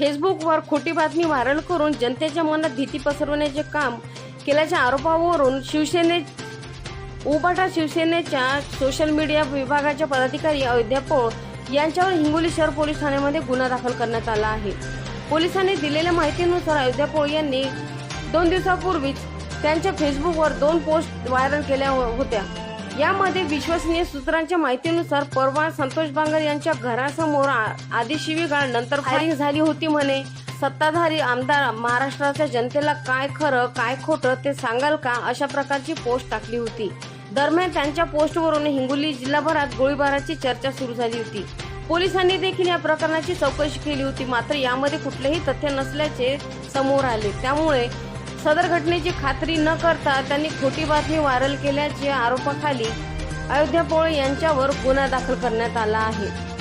फेसबुकवर खोटी बातमी व्हायरल करून जनतेच्या मनात भीती पसरवण्याचे काम केल्याच्या आरोपावरून शिवसेने उबाटा शिवसेनेच्या सोशल मीडिया विभागाच्या पदाधिकारी अयोध्या पोळ यांच्यावर हिंगोली शहर पोलीस ठाण्यामध्ये गुन्हा दाखल करण्यात आला आहे. पोलिसांनी दिलेल्या माहितीनुसार अयोध्या पोळ यांनी दोन दिवसापूर्वीच त्यांच्या फेसबुकवर दोन पोस्ट व्हायरल केल्या हो- होत्या. यामध्ये विश्वसनीय सूत्रांच्या माहितीनुसार परवा संतोष बांगर यांच्या घरासमोर आधी शिवीगाळ नंतर फायरिंग झाली होती म्हणे. सत्ताधारी आमदार महाराष्ट्राच्या जनतेला काय खरं काय खोटं ते सांगाल का? अशा प्रकारची पोस्ट टाकली होती. दरम्यान त्यांच्या पोस्टवरून हिंगोली जिल्हाभरात गोळीबाराची चर्चा सुरू झाली होती. पोलिसांनी देखील या प्रकरणाची चौकशी केली होती मात्र यामध्ये कुठलेही तथ्य नसल्याचे समोर आले. त्यामुळे सदर घटनेची खात्री न करता त्यांनी खोटी बातमी व्हायरल केल्याच्या आरोपाखाली अयोध्या पोळे यांच्यावर गुन्हा दाखल करण्यात आला आहे.